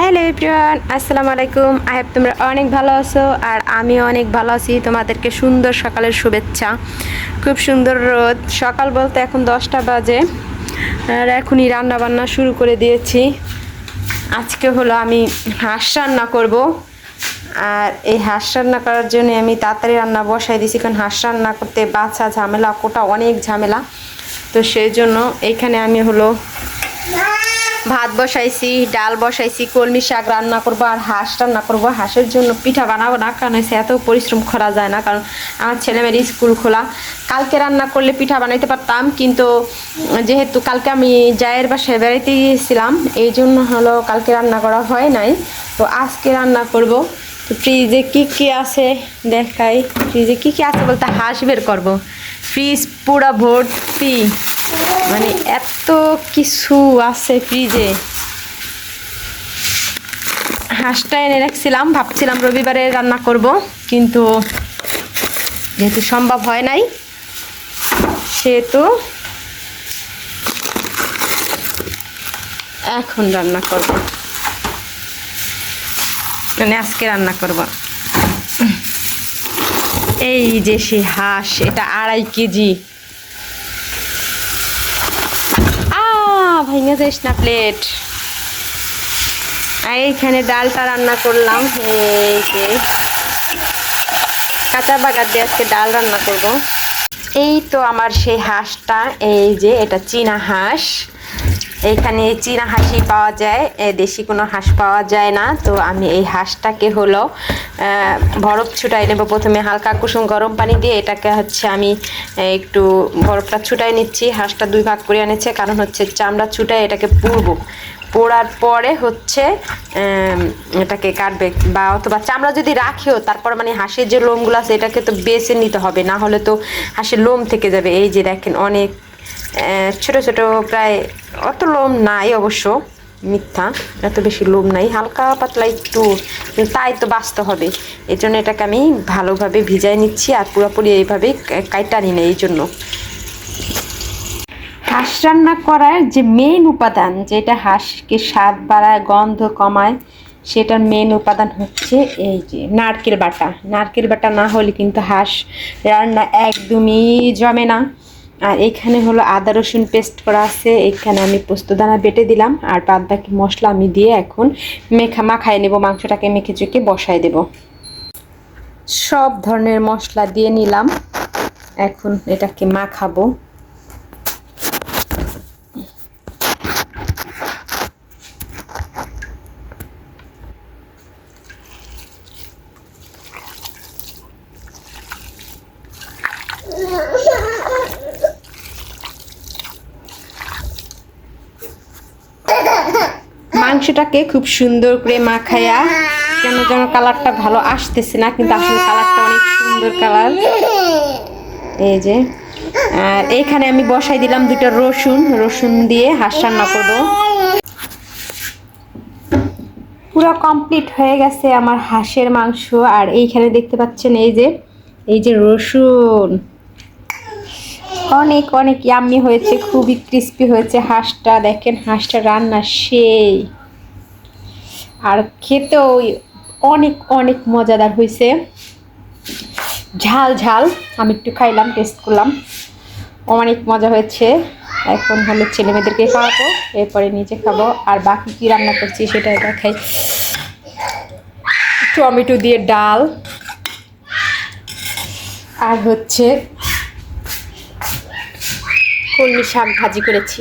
Hello everyone, আসসালামু আলাইকুম। I have তোমরা অনেক ভালো আছো আর আমিও অনেক ভালো আছি। তোমাদেরকে সুন্দর সকালের শুভেচ্ছা। খুব সুন্দর রোদ। সকাল বলতে এখন দশটা বাজে আর এখনই রান্না বান্না শুরু করে দিয়েছি। আজকে হলো আমি হাঁস রান্না করব। আর এই হাঁস রান্না করার জন্য আমি তাড়াতাড়ি রান্না বসাই দিয়েছি, কারণ হাঁস রান্না করতে বাচ্চা ঝামেলা কোটা অনেক ঝামেলা। তো সেই জন্য এখানে আমি হলো ভাত বসাইছি, ডাল বসাইছি, কলমি শাক রান্না করব আর হাঁস রান্না করব। হাঁসের জন্য পিঠা বানাবো না, কারণ হচ্ছে এত পরিশ্রম করা যায় না, কারণ আমার ছেলেমেয়ের স্কুল খোলা। কালকে রান্না করলে পিঠা বানাইতে পারতাম, কিন্তু যেহেতু কালকে আমি জায়ের বাসায় বেড়াইতে গিয়েছিলাম, এই জন্য হলো কালকে রান্না করা হয় নাই। তো আজকে রান্না করব। তো ফ্রিজে কী কী আছে দেখাই। ফ্রিজে কী কী আছে বলতে হাঁস বের করব। ফ্রিজ পুরা ভর্তি। মানে এত কিছু আছে ফ্রিজে। হাঁসটা এনে রাখছিলাম, ভাবছিলাম রবিবারে রান্না করব, কিন্তু যেহেতু সম্ভব হয় নাই, সেহেতু এখন রান্না করব। মানে আজকে রান্না করব। এই যে সে হাঁস, এটা আড়াই কেজি। ভেঙে যাইস না প্লেট। এইখানে ডালটা রান্না করলাম। এই কাঁচা বাগার দিয়ে আজকে ডাল রান্না করব। এই তো আমার সেই হাঁসটা, এই যে এটা চীনা হাঁস। এইখানে চীনা হাঁসই পাওয়া যায় দেশি কোনো হাঁস পাওয়া যায় না। তো আমি এই হাঁসটাকে হলো বরফ ছুটাই নেব। প্রথমে হালকা কুসুম গরম পানি দিয়ে এটাকে হচ্ছে আমি একটু বরফটা ছুটাই নিচ্ছি। হাঁসটা দুই ভাগ করে এনেছে, কারণ হচ্ছে চামড়া ছুটাই এটাকে পুড়বো। পোড়ার পরে হচ্ছে এটাকে কাটবে। বা অথবা চামড়া যদি রাখিও, তারপর মানে হাঁসের যে লোমগুলো আছে, এটাকে তো বেছে নিতে হবে। না হলে তো হাঁসের লোম থেকে যাবে। এই যে দেখেন, অনেক ছোট ছোট প্রায় অত লোম নাই অবশ্য, মিথ্যা, এত বেশি লোম নাই, হালকা পাতলা একটু তাই তো বাঁচতে হবে। এই জন্য এটাকে আমি ভালোভাবে ভিজাই নিচ্ছি আর পুরোপুরি এইভাবে কাইটা নি না এই জন্য। হাঁস রান্না করার যে মেন উপাদান, যেটা হাঁসকে স্বাদ বাড়ায়, গন্ধ কমায়, সেটার মেন উপাদান হচ্ছে এই যে নারকেল বাটা। নারকেল বাটা না হলে কিন্তু হাঁস রান্না একদমই জমে না। আর এখানে হলো আদা রসুন পেস্ট করা আছে। এখানে আমি পোস্তদানা বেটে দিলাম আর বাদ বাকি মশলা আমি দিয়ে এখন মেখা মাখায় নেব, মাংসটাকে মেখে চুকে বসায় দেব। সব ধরনের মশলা দিয়ে নিলাম। এখন এটাকে মাখাবো। মাংসটাকে খুব সুন্দর করে মাখায়া কেন যেন কালারটা ভালো আসতেছে না, কিন্তু আসলে কালারটা অনেক সুন্দর কালার। এই যে, আর এইখানে আমি বসাই দিলাম দুটো রসুন রসুন দিয়ে হাঁস রান্না করব পুরো কমপ্লিট হয়ে গেছে আমার হাঁসের মাংস, আর এইখানে দেখতে পাচ্ছেন এই যে এই যে রসুন। অনেক অনেক ইয়াম্মি হয়েছে, খুবই ক্রিস্পি হয়েছে হাঁসটা, দেখেন হাঁসটা রান্না সেই। আর খেতেও অনেক অনেক মজাদার হয়েছে ঝাল ঝাল, আমি একটু খাইলাম টেস্ট করলাম। অনেক মজা হয়েছে। এখন হলো ছেলে মেয়েদেরকে খাওয়াবো, এরপরে নিজে খাব। আর বাকি কী রান্না করছি সেটা দেখাই। টমেটো দিয়ে ডাল। আর হচ্ছে কলমি শাক ভাজি করেছি।